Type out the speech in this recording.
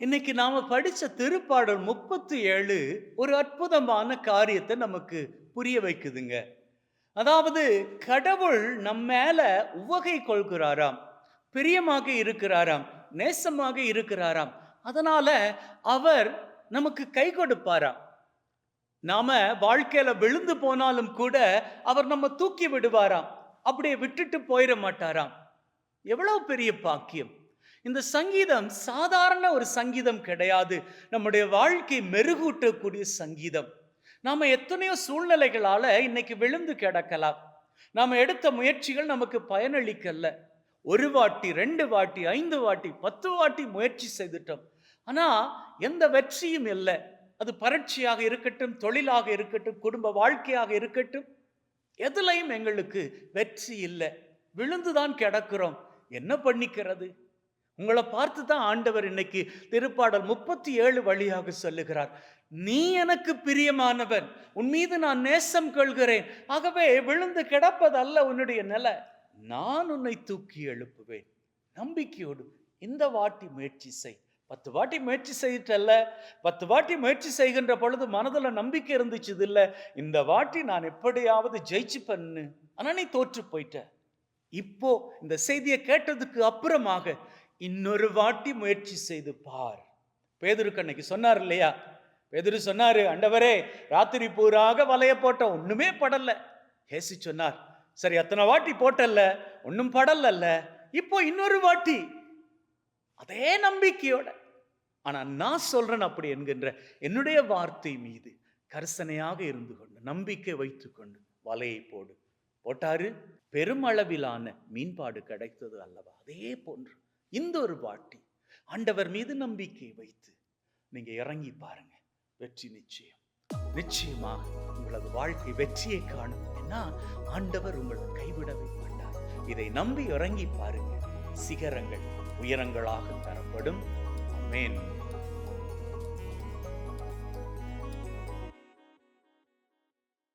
இன்னைக்கு நாம படிச்ச திருப்பாடல் முப்பத்தி ஏழு ஒரு அற்புதமான காரியத்தை நமக்கு புரிய வைக்குதுங்க. அதாவது கடவுள் நம்ம மேல உவகை கொள்கிறாராம் பிரியமாக இருக்கிறாராம் நேசமாக இருக்கிறாராம். அதனால அவர் நமக்கு கை கொடுப்பாராம். நாம வாழ்க்கையில விழுந்து போனாலும் கூட அவர் நம்ம தூக்கி விடுவாராம். அப்படியே விட்டுட்டு போயிட மாட்டாராம். எவ்வளவு பெரிய பாக்கியம். இந்த சங்கீதம் சாதாரண ஒரு சங்கீதம் கிடையாது. நம்முடைய வாழ்க்கை மெருகூட்டக்கூடிய சங்கீதம். நாம எத்தனையோ சூழ்நிலைகளால இன்னைக்கு விழுந்து கிடக்கலாம். நாம் எடுத்த முயற்சிகள் நமக்கு பயனளிக்கல. ஒரு வாட்டி ரெண்டு வாட்டி ஐந்து வாட்டி பத்து வாட்டி முயற்சி செய்துட்டோம். ஆனால் எந்த வெற்றியும் இல்லை. அது பரட்சியாக இருக்கட்டும் தொழிலாக இருக்கட்டும் குடும்ப வாழ்க்கையாக இருக்கட்டும் எதுலையும் எங்களுக்கு வெற்றி இல்லை. விழுந்துதான் கிடக்கிறோம். என்ன பண்ணிக்கிறது? உங்களை பார்த்து தான் ஆண்டவர் இன்னைக்கு திருப்பாடல் முப்பத்தி ஏழு வழியாக சொல்லுகிறார். நீ எனக்கு பிரியமானவன் உன் மீது நான் நேசம் கொள்கிறேன். ஆகவே விழுந்து கிடப்பதல்ல உன்னுடைய நிலை. நான் உன்னை தூக்கி எழுப்புவேன். நம்பிக்கையோடு இந்த வாட்டி முயற்சி செய். பத்து வாட்டி முயற்சி செய்துட்டல்ல. பத்து வாட்டி முயற்சி செய்கின்ற பொழுது மனதில் நம்பிக்கை இருந்துச்சு இல்லை. இந்த வாட்டி நான் எப்படியாவது ஜெயிச்சு பண்ணு ஆனால் நீ தோற்று போயிட்ட இப்போ இந்த செய்தியை கேட்டதுக்கு அப்புறமாக இன்னொரு வாட்டி முயற்சி செய்து பார். பேதருக்கு அன்னைக்கு சொன்னார் இல்லையா? பேதரு சொன்னாரு அண்டவரே ராத்திரி பூராக வலைய போட்டோம் ஒண்ணுமே படல ஏசி சொன்னார் சரி அத்தனை வாட்டி போட்டல்ல ஒன்றும் படலல்ல இப்போ இன்னொரு வாட்டி. அதே நம்பிக்கையோட ஆனா நான் சொல்றேன் அப்படி என்கின்ற என்னுடைய வார்த்தை மீது கரிசனையாக இருந்து கொண்டு நம்பிக்கை வைத்துக்கொண்டு வலையை போடு. போட்டாரு பெருமளவிலான மீன்பாடு கிடைத்தது அல்லவா? அதே போன்று. இந்த ஒரு வாட்டி ஆண்டவர் மீது நம்பிக்கை வைத்து நீங்க இறங்கி பாருங்க. வெற்றி நிச்சயம். நிச்சயமா உங்களது வாழ்க்கை வெற்றியை காணும். ஏன்னா ஆண்டவர் உங்களை கைவிடவே மாட்டார். இதை நம்பி இறங்கி பாருங்க. சிகரங்கள் உயரங்களாக தரப்படும். அமேன்